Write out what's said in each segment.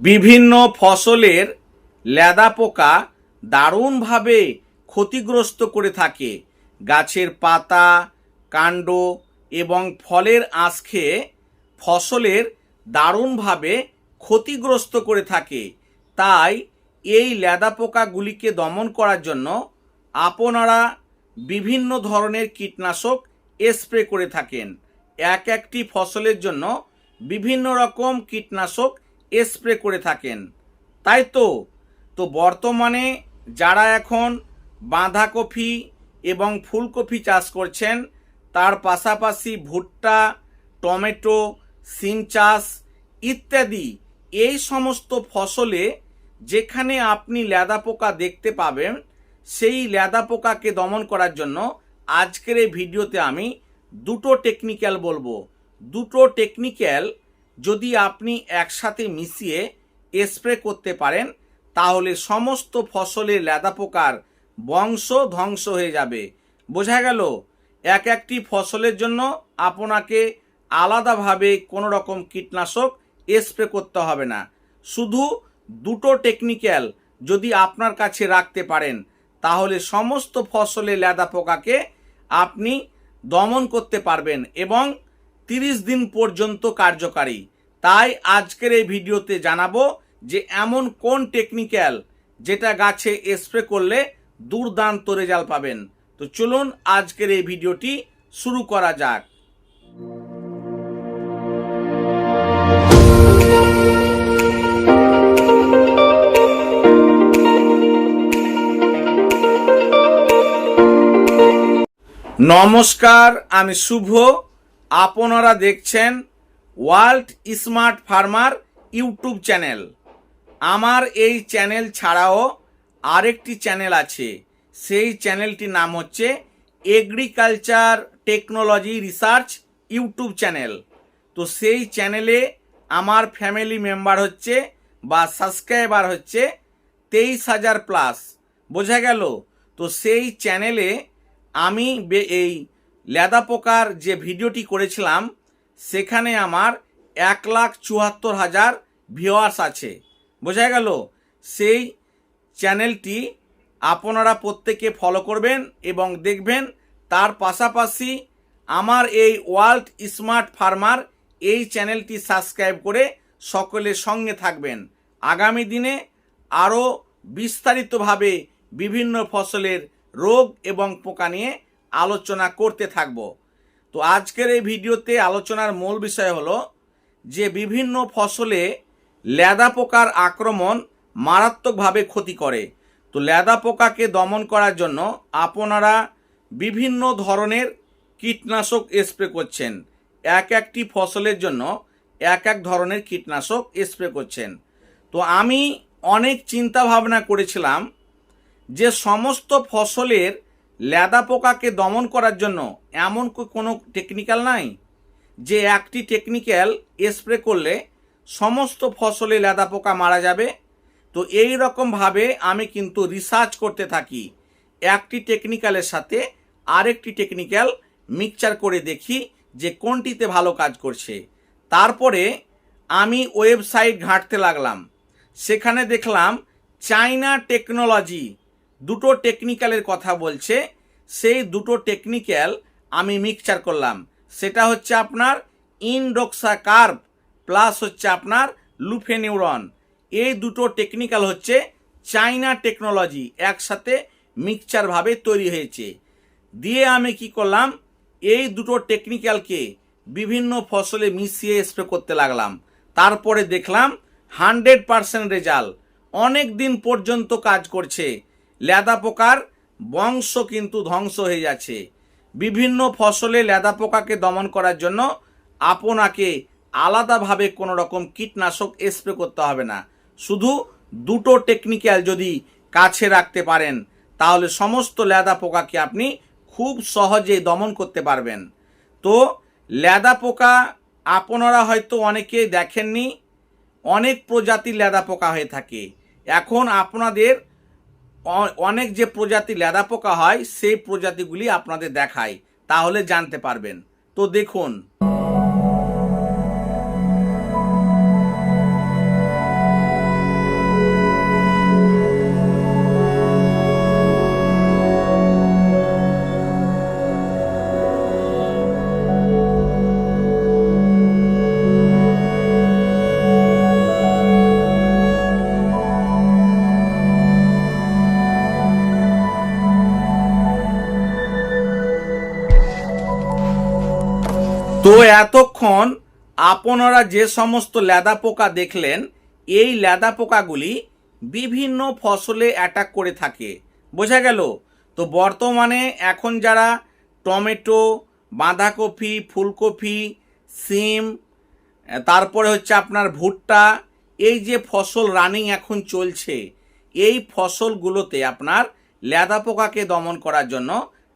বিভিন্ন ফসলের লেদা পোকা দারুণভাবে ক্ষতিগ্রস্ত করে থাকে। গাছের পাতা, কাণ্ড এবং ফলের আঁশ খেয়ে ফসলের দারুণভাবে ক্ষতিগ্রস্ত করে থাকে। তাই এই লেদা পোকাগুলিকে দমন করার জন্য আপনারা বিভিন্ন ধরনের কীটনাশক স্প্রে করে থাকেন। এক একটি ফসলের জন্য বিভিন্ন রকম কীটনাশক স্প্রে করে থাকেন। তাই তো? তো বর্তমানে যারা এখন বাঁধাকপি এবং ফুলকপি চাষ করছেন, তার পাশাপাশি ভুট্টা, টমেটো, সিম চাষ ইত্যাদি এই সমস্ত ফসলে যেখানে আপনি লেদা পোকা দেখতে পাবেন, সেই লেদা পোকাকে দমন করার জন্য আজকের এই ভিডিওতে আমি দুটো টেকনিক্যাল বলব। দুটো টেকনিক্যাল যদি আপনি একসাথে মিশিয়ে স্প্রে করতে পারেন, তাহলে সমস্ত ফসলে লেদা পোকার বংশ ধ্বংস হয়ে যাবে। বোঝা গেল? এক একটি ফসলের জন্য আপনাকে আলাদাভাবে কোনো রকম কীটনাশক স্প্রে করতে হবে না। শুধু দুটো টেকনিক্যাল যদি আপনার কাছে রাখতে পারেন, তাহলে সমস্ত ফসলে লেদা পোকাকে আপনি দমন করতে পারবেন এবং তিরিশ দিন পর্যন্ত কার্যকারী। তাই আজকের এই ভিডিওতে জানাব যে এমন কোন টেকনিক্যাল যেটা গাছে স্প্রে করলে দুর্দান্ত রেজাল্ট পাবেন। তো চলুন আজকের এই ভিডিওটি শুরু করা যাক। নমস্কার, আমি শুভ। আপনারা দেখছেন world smart farmer YouTube channel. আমার এই চ্যানেল ছাড়াও আরেকটি চ্যানেল আছে। সেই চ্যানেলটির নাম হচ্ছে agriculture technology research YouTube channel. তো সেই চ্যানেলে আমার ফ্যামিলি মেম্বার হচ্ছে বা সাবস্ক্রাইবার হচ্ছে তেইশ হাজার প্লাস। বোঝা গেল? তো সেই চ্যানেলে আমি এই লেদা পোকার যে ভিডিওটি করেছিলাম, সেখানে আমার এক লাখ চুয়াত্তর হাজার ভিওয়ার্স আছে। বোঝা গেল? সেই চ্যানেলটি আপনারা প্রত্যেকে ফলো করবেন এবং দেখবেন। তার পাশাপাশি আমার এই ওয়ার্ল্ড স্মার্ট ফার্মার এই চ্যানেলটি সাবস্ক্রাইব করে সকলের সঙ্গে থাকবেন। আগামী দিনে আরও বিস্তারিতভাবে বিভিন্ন ফসলের রোগ এবং পোকা নিয়ে আলোচনা করতে থাকব। তো আজকের এই ভিডিওতে আলোচনার মূল বিষয় হলো যে বিভিন্ন ফসলে লেদা পোকার আক্রমণ মারাত্মকভাবে ক্ষতি করে। তো লেদা পোকাকে দমন করার জন্য আপনারা বিভিন্ন ধরনের কীটনাশক স্প্রে করছেন। এক একটি ফসলের জন্য এক এক ধরনের কীটনাশক স্প্রে করছেন। তো আমি অনেক চিন্তা ভাবনা করেছিলাম যে সমস্ত ফসলের লেদা পোকাকে দমন করার জন্য এমন কোনো টেকনিক্যাল নাই, যে একটি টেকনিক্যাল স্প্রে করলে সমস্ত ফসলে লেদা পোকা মারা যাবে। তো এই রকমভাবে আমি কিন্তু রিসার্চ করতে থাকি। একটি টেকনিক্যালের সাথে আরেকটি টেকনিক্যাল মিক্সচার করে দেখি যে কোনটিতে ভালো কাজ করছে। তারপরে আমি ওয়েবসাইট ঘাঁটতে লাগলাম। সেখানে দেখলাম চাইনা টেকনোলজি দুটো টেকনিক্যালের কথা বলছে, সেই দুটো টেকনিক্যাল আমি মিক্সচার করলাম। সেটা হচ্ছে আপনার ইনডোক্সা কার্ভ প্লাস হচ্ছে আপনার লুফেনিউরন। এই দুটো টেকনিক্যাল হচ্ছে চাইনা টেকনোলজি একসাথে মিক্সচারভাবে তৈরি হয়েছে। দিয়ে আমি কি করলাম, এই দুটো টেকনিক্যালকে বিভিন্ন ফসলে মিশিয়ে স্প্রে করতে লাগলাম। তারপরে দেখলাম হান্ড্রেড পারসেন্ট রেজাল্ট অনেক দিন পর্যন্ত কাজ করছে। লেদা পোকার বংশ কিন্তু ধ্বংস হয়ে যাচ্ছে। বিভিন্ন ফসলে লেদা পোকাকে দমন করার জন্য আপনাকে আলাদাভাবে কোনো রকম কীটনাশক স্প্রে করতে হবে না। শুধু দুটো টেকনিক্যাল যদি কাছে রাখতে পারেন, তাহলে সমস্ত লেদা পোকাকে আপনি খুব সহজে দমন করতে পারবেন। তো লেদা পোকা আপনারা হয়তো অনেকেই দেখেননি, অনেক প্রজাতির লেদা পোকা হয়ে থাকে। এখন আপনাদের অনেক যে প্রজাতি লেদা পোকা হয়, সেই প্রজাতিগুলি আপনাদের দেখায় তাহলে জানতে পারবেন। তো দেখুন তো এতক্ষণ আপনারা যে সমস্ত লেদা পোকা দেখলেন, এই লেদা পোকাগুলি বিভিন্ন ফসলে অ্যাটাক করে থাকে। বোঝা গেল? তো বর্তমানে এখন যারা টমেটো, বাঁধাকপি, ফুলকপি, সিম, তারপরে হচ্ছে আপনার ভুট্টা, এই যে ফসল রানিং এখন চলছে, এই ফসলগুলোতে আপনার লেদা পোকাকে দমন করার জন্য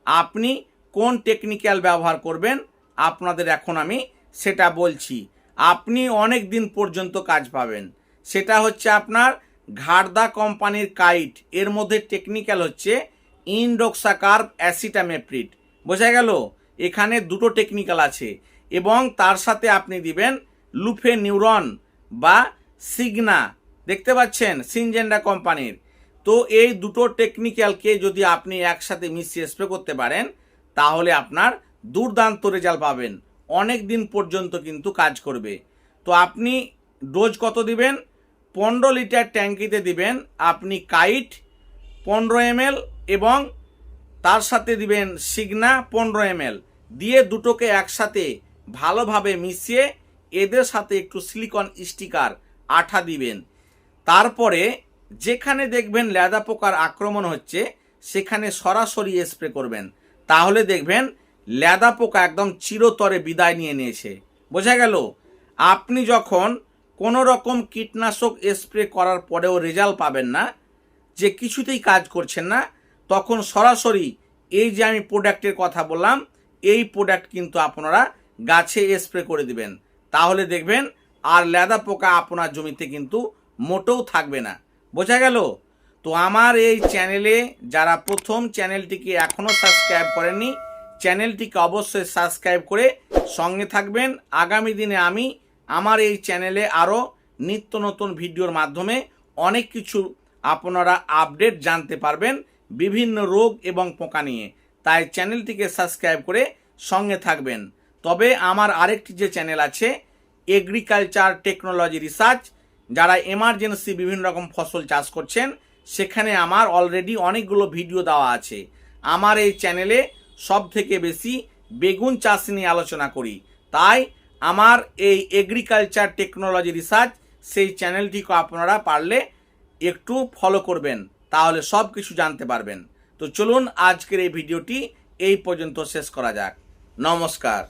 আপনি কোন টেকনিক্যাল ব্যবহার করবেন আপনাদের এখন আমি সেটা বলছি। আপনি অনেক দিন পর্যন্ত কাজ পাবেন। সেটা হচ্ছে আপনার ঘাড়দা কোম্পানির কাইট। এর মধ্যে টেকনিক্যাল হচ্ছে ইনডোক্সাকার্ব অ্যাসিটামেপ্রিড বোঝা গেল? এখানে দুটো টেকনিক্যাল আছে এবং তার সাথে আপনি দিবেন লুফে নিউরন বা সিগনা। দেখতে পাচ্ছেন? সিনজেন্ডা কোম্পানির। তো এই দুটো টেকনিক্যালকে যদি আপনি একসাথে মিশিয়ে স্প্রে করতে পারেন, তাহলে আপনার দুর্দান্ত রেজাল্ট পাবেন। অনেক দিন পর্যন্ত কিন্তু কাজ করবে। তো আপনি ডোজ কত দিবেন? পনেরো লিটার ট্যাঙ্কিতে দিবেন আপনি কাইট পনেরো এমএল এবং তার সাথে দিবেন সিগনা পনেরো এমএল। দিয়ে দুটোকে একসাথে ভালোভাবে মিশিয়ে এদের সাথে একটু সিলিকন স্টিকার আঠা দিবেন। তারপরে যেখানে দেখবেন লেদা পোকার আক্রমণ হচ্ছে, সেখানে সরাসরি স্প্রে করবেন। তাহলে দেখবেন লেদা পোকা একদম চিরতরে বিদায় নিয়ে নিয়েছে। বোঝা গেল? আপনি যখন কোনো রকম কীটনাশক স্প্রে করার পরেও রেজাল্ট পাবেন না, যে কিছুতেই কাজ করছেন না, তখন সরাসরি এই যে আমি প্রোডাক্টের কথা বললাম, এই প্রোডাক্ট কিন্তু আপনারা গাছে স্প্রে করে দিবেন। তাহলে দেখবেন আর ল্যাদা পোকা আপনার জমিতে কিন্তু মোটেও থাকবে না। বোঝা গেল? তো আমার এই চ্যানেলে যারা প্রথম চ্যানেলটিকে এখনও সাবস্ক্রাইব করেননি চ্যানেলটিকে অবশ্যই সাবস্ক্রাইব করে সঙ্গে থাকবেন। আগামী দিনে আমি আমার এই চ্যানেলে আরও নিত্য নতুন ভিডিওর মাধ্যমে অনেক কিছু আপনারা আপডেট জানতে পারবেন বিভিন্ন রোগ এবং পোকা নিয়ে। তাই চ্যানেলটিকে সাবস্ক্রাইব করে সঙ্গে থাকবেন। তবে আমার আরেকটি যে চ্যানেল আছে, এগ্রিকালচার টেকনোলজি রিসার্চ, যারা এমার্জেন্সি বিভিন্ন রকম ফসল চাষ করছেন, সেখানে আমার অলরেডি অনেকগুলো ভিডিও দেওয়া আছে। আমার এই চ্যানেলে সব থেকে বেশি বেগুন চাষ নিয়ে আলোচনা করি। তাই আমার এই এগ্রিকালচার টেকনোলজি রিসার্চ সেই চ্যানেলটিকে আপনারা পারলে একটু ফলো করবেন, তাহলে সব কিছু জানতে পারবেন। তো চলুন আজকের এই ভিডিওটি এই পর্যন্ত শেষ করা যাক। নমস্কার।